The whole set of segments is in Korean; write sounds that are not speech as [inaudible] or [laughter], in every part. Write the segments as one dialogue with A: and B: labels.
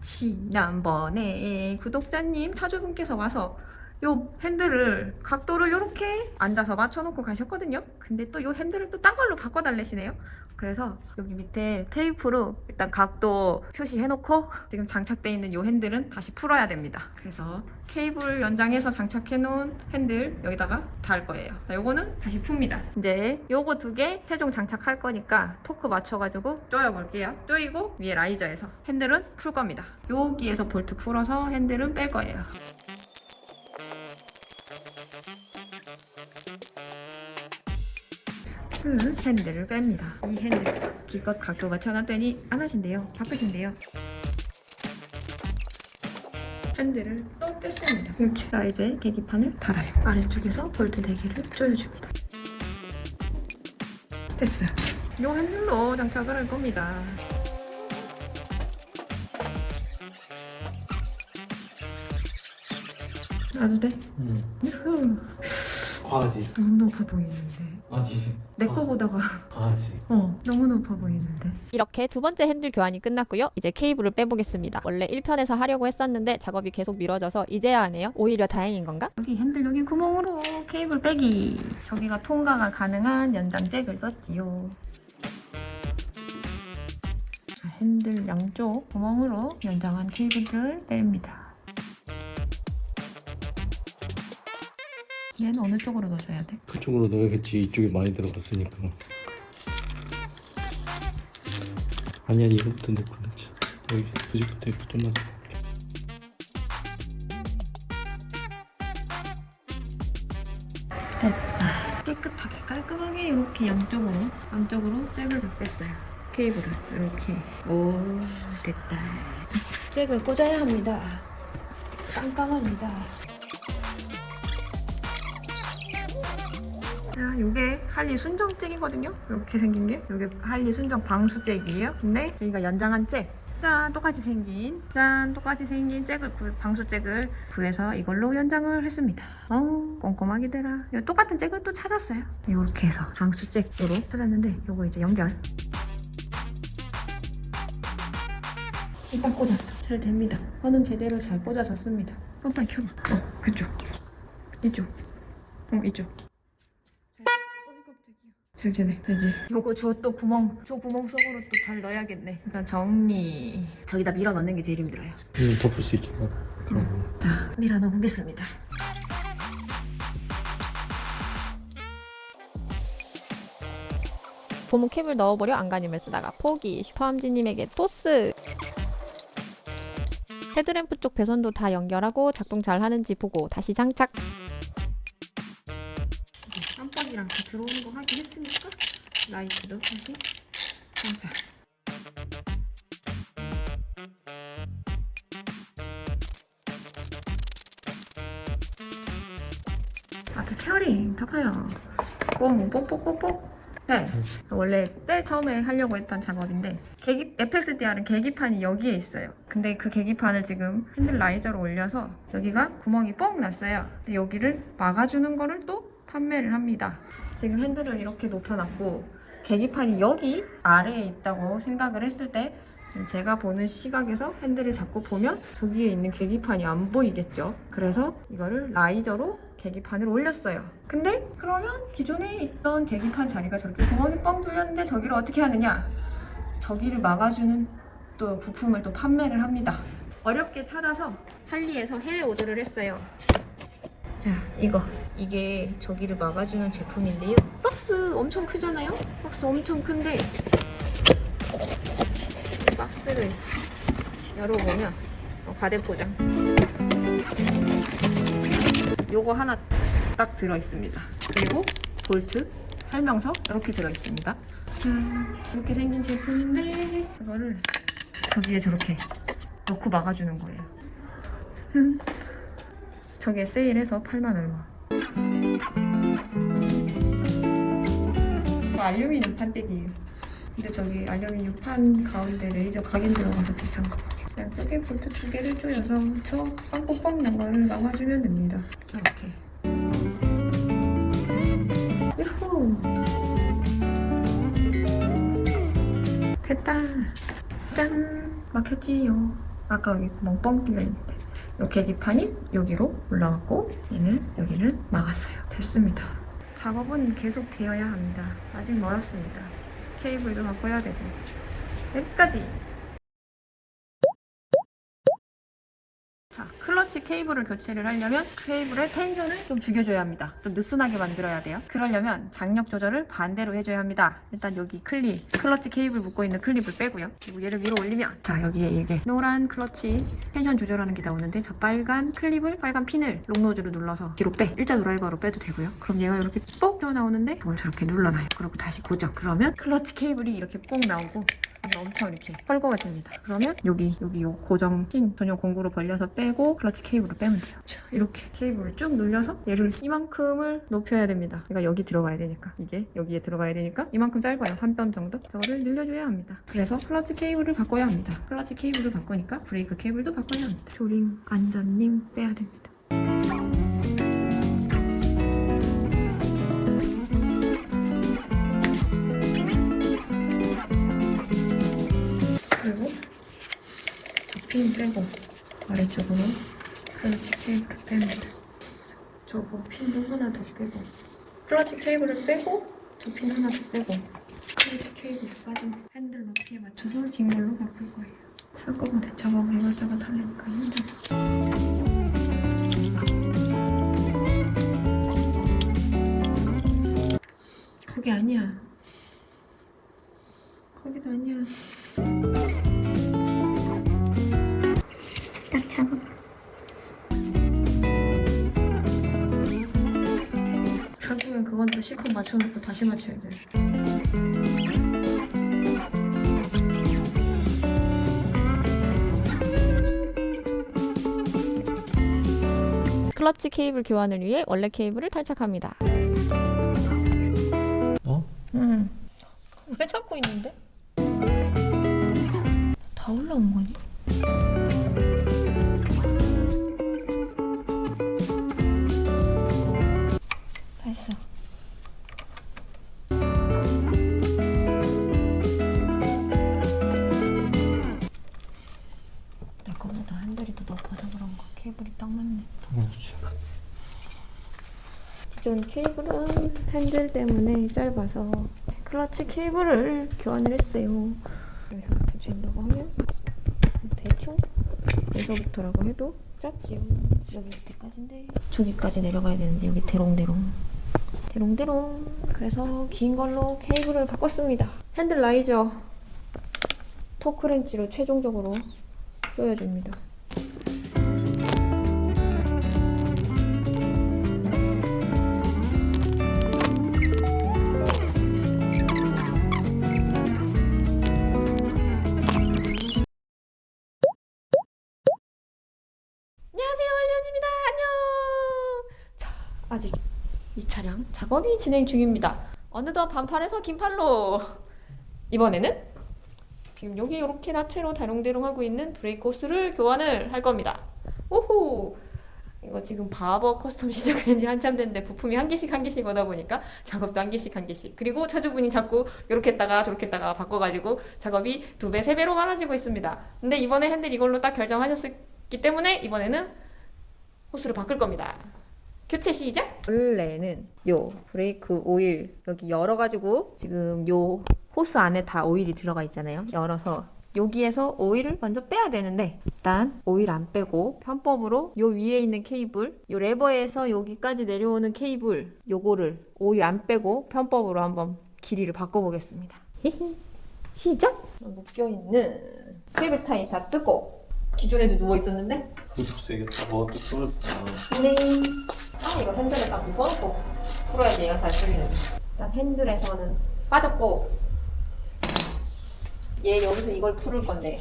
A: 지난번에 구독자님 차주분께서 와서 요 핸들을 각도를 이렇게 앉아서 맞춰놓고 가셨거든요. 근데 또 요 핸들을 또 딴 걸로 바꿔달래시네요. 그래서 여기 밑에 테이프로 일단 각도 표시해놓고 지금 장착돼 있는 요 핸들은 다시 풀어야 됩니다. 그래서 케이블 연장해서 장착해놓은 핸들 여기다가 달 거예요. 자, 요거는 다시 풉니다. 이제 요거 두개 최종 장착할 거니까 토크 맞춰가지고 조여볼게요. 조이고 위에 라이저에서 핸들은 풀 겁니다. 여기에서 볼트 풀어서 핸들은 뺄 거예요. 그 핸들을 뺍니다. 이 핸들 기껏 각도 맞춰놨더니 안 하신대요. 바꾸신대요. 핸들을 또 뺐습니다. 이렇게 라이저에 계기판을 달아요. 아래쪽에서 볼트 4개를 조여줍니다. 됐어요. 이 핸들로 장착을 할 겁니다. 놔도 돼?
B: 응.
A: 유후.
B: 과하지.
A: 너무 높아 보이는데.
B: 아지.
A: 내 거보다가
B: 과하지.
A: 어 너무 높아 보이는데.
C: 이렇게 두 번째 핸들 교환이 끝났고요. 이제 케이블을 빼보겠습니다. 원래 1편에서 하려고 했었는데 작업이 계속 미뤄져서 이제야 하네요. 오히려 다행인 건가?
A: 여기 핸들 여기 구멍으로 케이블 빼기. 저기가 통과가 가능한 연장 잭을 썼지요. 자, 핸들 양쪽 구멍으로 연장한 케이블을 뺍니다. 얘는 어느 쪽으로 넣어줘야 돼?
B: 그쪽으로 넣어야겠지. 이쪽에 많이 들어갔으니까. 아니야 이거부터 넣고 넣자. 여기 부직부터 있고 좀만 더.
A: 됐다. 깨끗하게 깔끔하게 이렇게 양쪽으로 양쪽으로 잭을 다 뺐어요. 케이블을 이렇게 오 됐다. 잭을 꽂아야 합니다. 깜깜합니다. 자, 요게 할리 순정 잭이거든요. 이렇게 생긴 게 요게 할리 순정 방수 잭이에요. 근데 저희가 연장한 잭. 짠 똑같이 생긴 짠 똑같이 생긴 잭을 구, 방수 잭을 구해서 이걸로 연장을 했습니다. 어 꼼꼼하게 되라. 요 똑같은 잭을 또 찾았어요. 이렇게 해서 방수 잭으로 찾았는데 요거 이제 연결. 일단 꽂았어. 잘 됩니다. 선은 제대로 잘 꽂아졌습니다. 한번 켜봐. 어 그쪽. 이쪽. 어 이쪽. 잘 되네. 이제 요거 저 또 구멍, 저 구멍 속으로 또 잘 넣어야겠네. 일단 정리. 저기다 밀어 넣는 게 제일 힘들어요.
B: 이거 덮을 수 있잖아. 그럼.
A: 자, 밀어 넣어보겠습니다.
C: 고무 캡을 넣어보려 안간힘을 쓰다가 포기. 슈퍼함지님에게 토스. 헤드램프 쪽 배선도 다 연결하고 작동 잘 하는지 보고 다시 장착.
A: 들어오는 거 확인했으니까 라이트도 다시 장착. 아, 그 케어링 타파요. 꽁 뽁뽁뽁뽁. 네. 원래 제일 처음에 하려고 했던 작업인데 계기 FXDR은 계기판이 여기에 있어요. 근데 그 계기판을 지금 핸들 라이저로 올려서 여기가 구멍이 뻥 났어요. 근데 여기를 막아주는 거를 또 판매를 합니다. 지금 핸들을 이렇게 높여놨고 계기판이 여기 아래에 있다고 생각을 했을 때 제가 보는 시각에서 핸들을 잡고 보면 저기에 있는 계기판이 안 보이겠죠. 그래서 이거를 라이저로 계기판을 올렸어요. 근데 그러면 기존에 있던 계기판 자리가 저렇게 구멍이 뻥 뚫렸는데 저기를 어떻게 하느냐? 저기를 막아주는 또 부품을 또 판매를 합니다. 어렵게 찾아서 할리에서 해외 오더를 했어요. 자, 이거. 이게 저기를 막아주는 제품인데요. 박스 엄청 크잖아요? 박스 엄청 큰데 이 박스를 열어보면 어, 과대포장. 요거 하나 딱 들어있습니다. 그리고 볼트, 설명서 이렇게 들어있습니다. 짠, 이렇게 생긴 제품인데 이거를 저기에 저렇게 넣고 막아주는 거예요. 음. 저게 세일해서 8만 얼마. 알루미늄 판때기예요 근데 저기 알루미늄 판 가운데 레이저 각인 들어가서 비싼 거. 그냥 뼈개 볼트 두 개를 조여서 저 빵꾸뻥 난 거를 막아주면 됩니다. 이렇게. 유후 됐다. 짠. 막혔지요. 아까 여기 구멍 뻥 뚫려 있는데. 요 계기판이 여기로 올라갔고 얘는 여기를 막았어요. 됐습니다. 작업은 계속 되어야 합니다. 아직 멀었습니다. 케이블도 바꿔야 되고 여기까지. 자, 클러치 케이블을 교체를 하려면 케이블의 텐션을 좀 죽여줘야 합니다. 좀 느슨하게 만들어야 돼요. 그러려면 장력 조절을 반대로 해줘야 합니다. 일단 여기 클립, 클러치 케이블 묶고 있는 클립을 빼고요. 그리고 얘를 위로 올리면 자, 여기에 이게 노란 클러치 텐션 조절하는 게 나오는데 저 빨간 클립을, 빨간 핀을 롱노즈로 눌러서 뒤로 빼. 일자 드라이버로 빼도 되고요. 그럼 얘가 이렇게 뽁 튀어나오는데 이걸 저렇게 눌러놔요. 그리고 다시 고정. 그러면 클러치 케이블이 이렇게 뽁 나오고 엄청 이렇게 헐거워집니다. 그러면 여기 여기 요 고정 핀 전용 공구로 벌려서 빼고 클러치 케이블을 빼면 돼요. 자, 이렇게 케이블을 쭉 눌려서 얘를 이만큼을 높여야 됩니다. 얘가 여기 들어가야 되니까 이게 여기에 들어가야 되니까 이만큼 짧아요. 한 뼘 정도. 저거를 늘려줘야 합니다. 그래서 클러치 케이블을 바꿔야 합니다. 클러치 케이블을 바꾸니까 브레이크 케이블도 바꿔야 합니다. 조링 안전님 빼야 됩니다. 핀 빼고 아래쪽으로 클러치 케이블을 뺍니다. 저거 핀도 하나 더 빼고 클러치 케이블을 빼고 저 핀 하나 더 빼고 클러치 케이블이 빠진 핸들 높이에 맞춰서 긴 걸로 바꿀 거예요. 한꺼번에 작업을 이것저것 하려니까 힘들어. 거기 아니야. 거기도 아니야. 그건 또 실컷 맞춰놓고 다시 맞춰야 돼.
C: 클러치 케이블 교환을 위해 원래 케이블을 탈착합니다.
B: 어?
A: 응. 왜 잡고 있는데? 다 올라온 거니? 핸들 때문에 짧아서 클러치 케이블을 교환을 했어요. 여기서부터 재려고 하면 대충 여기서부터라고 해도 짧지요. 여기 어디까지인데? 저기까지 내려가야 되는데 여기 대롱대롱 대롱대롱 그래서 긴 걸로 케이블을 바꿨습니다. 핸들 라이저 토크렌치로 최종적으로 조여줍니다. 작업이 진행 중입니다. 어느덧 반팔에서 긴팔로. 이번에는 지금 여기 이렇게 나체로 다롱대롱 하고 있는 브레이크 호스를 교환을 할 겁니다. 오호. 이거 지금 바버 커스텀 [laughs] 시작한 지 한참 됐는데 부품이 한 개씩 한 개씩 오다 보니까 작업도 한 개씩 한 개씩 그리고 차주분이 자꾸 이렇게 했다가 저렇게 했다가 바꿔가지고 작업이 두 배, 세 배로 많아지고 있습니다. 근데 이번에 핸들 이걸로 딱 결정하셨기 때문에 이번에는 호스를 바꿀 겁니다. 교체 시작! 원래는 요 브레이크 오일 여기 열어가지고 지금 요 호스 안에 다 오일이 들어가 있잖아요. 열어서 여기에서 오일을 먼저 빼야 되는데 일단 오일 안 빼고 편법으로 요 위에 있는 케이블 요 레버에서 여기까지 내려오는 케이블 요거를 오일 안 빼고 편법으로 한번 길이를 바꿔보겠습니다. 히히. [laughs] 시작! 묶여있는 케이블 타이 다 뜯고 기존에도 누워 있었는데
B: 그것도 세겠다. 어, 또 떨어졌다.
A: 네. 아, 이거 핸들에 딱 묶어놓고 풀어야지 얘가 잘 풀리는. 일단 핸들에서는 빠졌고 얘 여기서 이걸 풀을 건데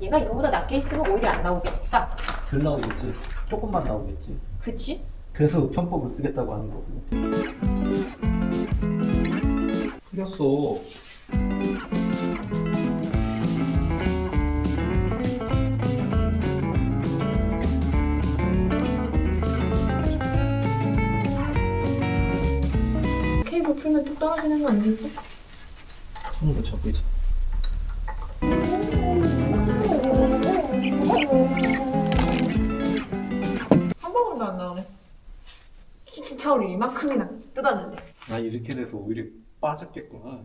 A: 얘가 이거보다 낮게 있으면 오일이 안 나오겠다.
B: 덜 나오겠지. 조금만 나오겠지.
A: 그치?
B: 그래서 편법을 쓰겠다고 하는 거고. 풀렸어.
A: 풀면 뚝 떨어지는 거 아니겠지?
B: 푸는 거 잡고 있어.
A: 한 방울도 안 나오네. 키친 타올이 이만큼이나 뜯었는데.
B: 아 이렇게 돼서 오히려 빠졌겠구나.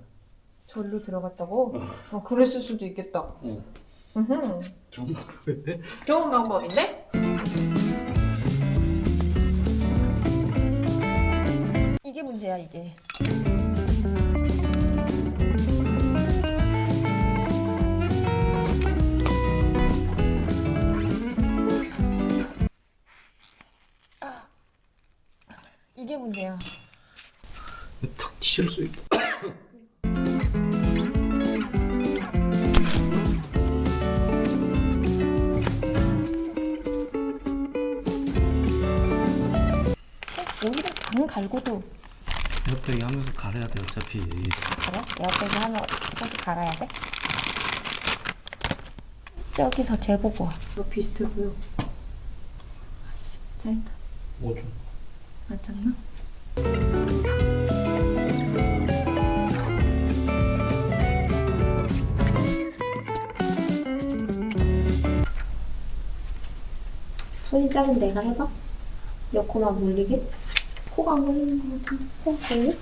A: 절로 들어갔다고? 어, 어 그랬을 수도 있겠다.
B: 어.
A: 응.
B: 좋은 방법인데?
A: 좋은 방법인데? 문제야, 이게. 아. 이게 문제야.
B: 탁 티실 수 있다.
A: 오히려 장 갈고도
B: 옆에 하면서 갈아야 돼 어차피.
A: 그래? 옆에서 하면 어차피 갈아야 돼? 저기서 재보고 와. 이거 비슷해 보여. 아씨, 짜릿다.
B: 뭐 좀.
A: 맞잖나? 손이 작은 내가 해봐. 몇 코만 물리게. 코가 안 걸리는 것 같은데. 코 걸려?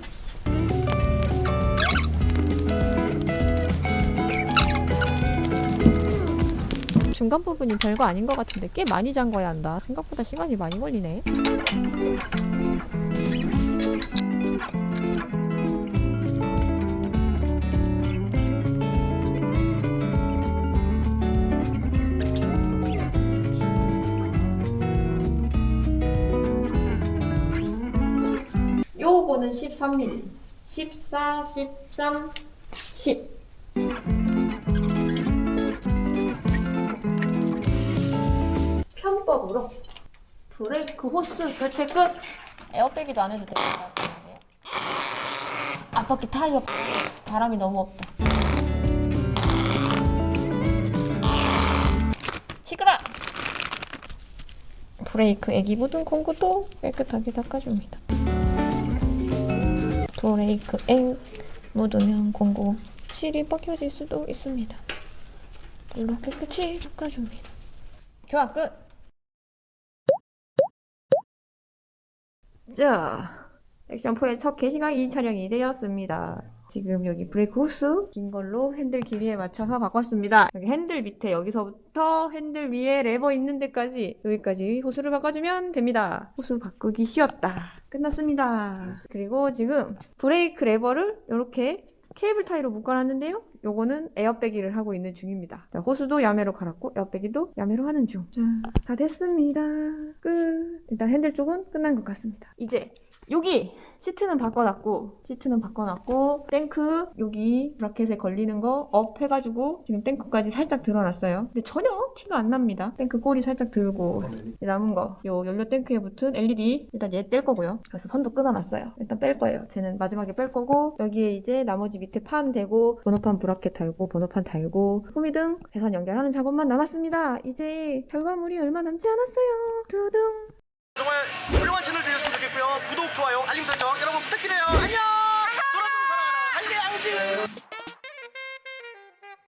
C: 중간 부분이 별거 아닌 것 같은데 꽤 많이 잠궈야 한다. 생각보다 시간이 많이 걸리네.
A: 요거는 13mm. 14, 13, 10. 편법으로 브레이크 호스 교체 끝. 에어백이도 안 해도 같은데요. 앞바퀴 타이어 바람이 너무 없다. 시끄러. 브레이크 애기 묻은 공구도 깨끗하게 닦아줍니다. 브레이크 앵 묻으면 공구 실이 벗겨질 수도 있습니다. 물로 깨끗이 닦아줍니다. 교환 끝! 자, 액션4의 첫 게시강이 촬영이 되었습니다. 지금 여기 브레이크 호스 긴 걸로 핸들 길이에 맞춰서 바꿨습니다. 여기 핸들 밑에 여기서부터 핸들 위에 레버 있는 데까지 여기까지 호스를 바꿔주면 됩니다. 호스 바꾸기 쉬웠다. 끝났습니다. 그리고 지금 브레이크 레버를 이렇게 케이블 타이로 묶어놨는데요. 요거는 에어백이를 하고 있는 중입니다. 자, 호수도 야매로 갈았고 에어백이도 야매로 하는 중. 자, 다 됐습니다. 끝. 일단 핸들 쪽은 끝난 것 같습니다. 이제 여기 시트는 바꿔놨고 시트는 바꿔놨고 탱크 여기 브라켓에 걸리는 거 업 해가지고 지금 탱크까지 살짝 드러났어요. 근데 전혀 티가 안 납니다. 탱크 꼬리 살짝 들고 이제 남은 거, 요 연료 탱크에 붙은 LED 일단 얘 뗄 거고요. 그래서 선도 끊어놨어요. 일단 뺄 거예요. 쟤는 마지막에 뺄 거고 여기에 이제 나머지 밑에 판 대고 번호판 브라켓 달고 번호판 달고 후미등 배선 연결하는 작업만 남았습니다. 이제 결과물이 얼마 남지 않았어요. 두둥.
D: 정말 훌륭한 채널 되셨으면 좋겠고요. 구독, 좋아요, 알림 설정 여러분 부탁드려요. 안녕. 놀아주는 사랑하는 알리앙즈.